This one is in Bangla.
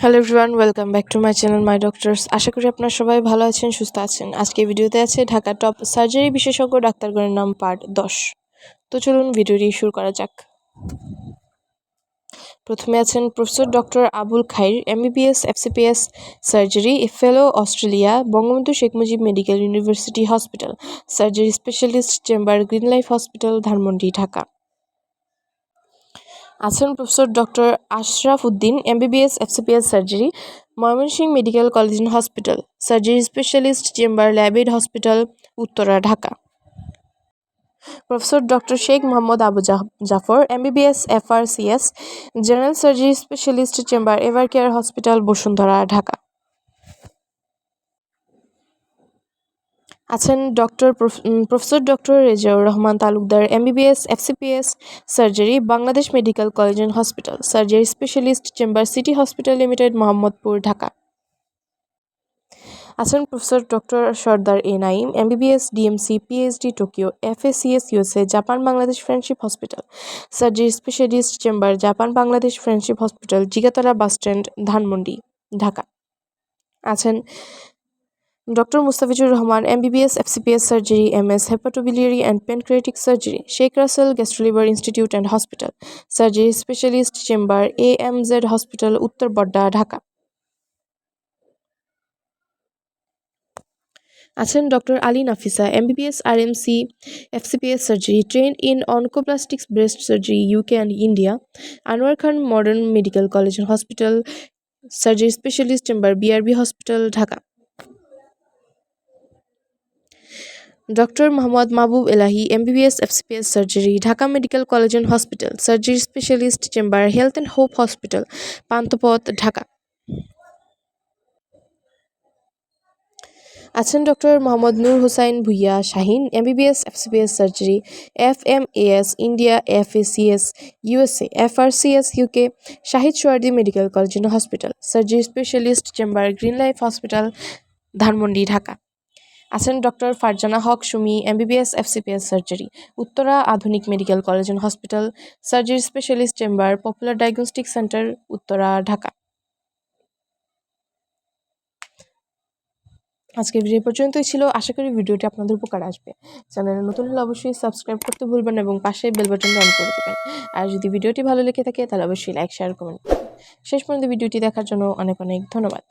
Hello everyone welcome back to my channel my doctors আশা করি আপনারা সবাই ভালো আছেন, সুস্থ আছেন। আজকে ভিডিওতে আছে ঢাকা টপ সার্জারি বিশেষজ্ঞ ডাক্তারগণের নাম পার্ট দশ। তো চলুন ভিডিওটি শুরু করা যাক। প্রথমে আছেন professor doctor Abul Khair MBBS FCPS surgery fellow Australia Bangabandhu Sheikh Mujib medical university hospital surgery specialist chamber green life hospital Dhanmondi Dhaka. আছেন professor doctor Ashraf Uddin, MBBS, FCPS surgery, Mymensingh medical college and hospital, surgery specialist, chamber Labaid hospital, Uttara, Dhaka. Professor doctor Sheikh Mohammad Abu Jafar, MBBS, FRCS, general surgery specialist, chamber ever care hospital, Bashundhara, Dhaka. আছেন doctor professor doctor Rezaur Rahman Talukdar, MBBS, FCPS surgery, Bangladesh medical college and hospital surgery specialist chamber, city hospital limited, Mohammadpur, Dhaka. আছেন professor doctor Sardar A Naim MBBS, DMC, PhD, Tokyo FACS USA, Japan Bangladesh friendship hospital surgery specialist chamber, Japan Bangladesh friendship hospital, Jigatala bus stand Dhanmondi, Dhaka. আছেন doctor Mustafizur Rahman MBBS FCPS surgery M S hepatobiliary and pancreatic surgery Sheikh Russel gastroliver institute and hospital surgery specialist chamber A M Z hospital Uttar Badda Dhaka আছেন doctor Ali Nafisa MBBS R M C FCPS surgery train in oncoplastics breast surgery UK and India Anwar Khan modern medical college and hospital surgery specialist chamber BRB hospital Dhaka doctor Mohammad Mahbub Elahi, MBBS FCPS surgery, Dhaka medical college and hospital, surgery specialist chamber, health and hope hospital, Panthapath, Dhaka. আছেন doctor Mohammad Nur Hussain Bhuiyan Shahin, MBBS FCPS surgery F M A S India F A C S USA F R C S UK, Shahid Suhrawardy medical college and hospital, surgery specialist chamber, green life hospital, Dhanmondi, Dhaka. আছেন doctor Farzana Haque Sumi, MBBS, FCPS surgery, Uttara Adhunik medical college and hospital surgery specialist chamber, popular diagnostic centre, Uttara, Dhaka. আজকের ভিডিও পর্যন্তই ছিল। আশা করি ভিডিওটি আপনাদের উপকার আসবে। চ্যানেলে নতুন হলে অবশ্যই সাবস্ক্রাইব করতে ভুলবেন এবং পাশে বেল বাটনটা অন করে দেবেন। আর যদি ভিডিওটি ভালো লেগে থাকে, তাহলে অবশ্যই লাইক শেয়ার কমেন্ট শেষ পর্যন্ত ভিডিওটি দেখার জন্য অনেক অনেক ধন্যবাদ।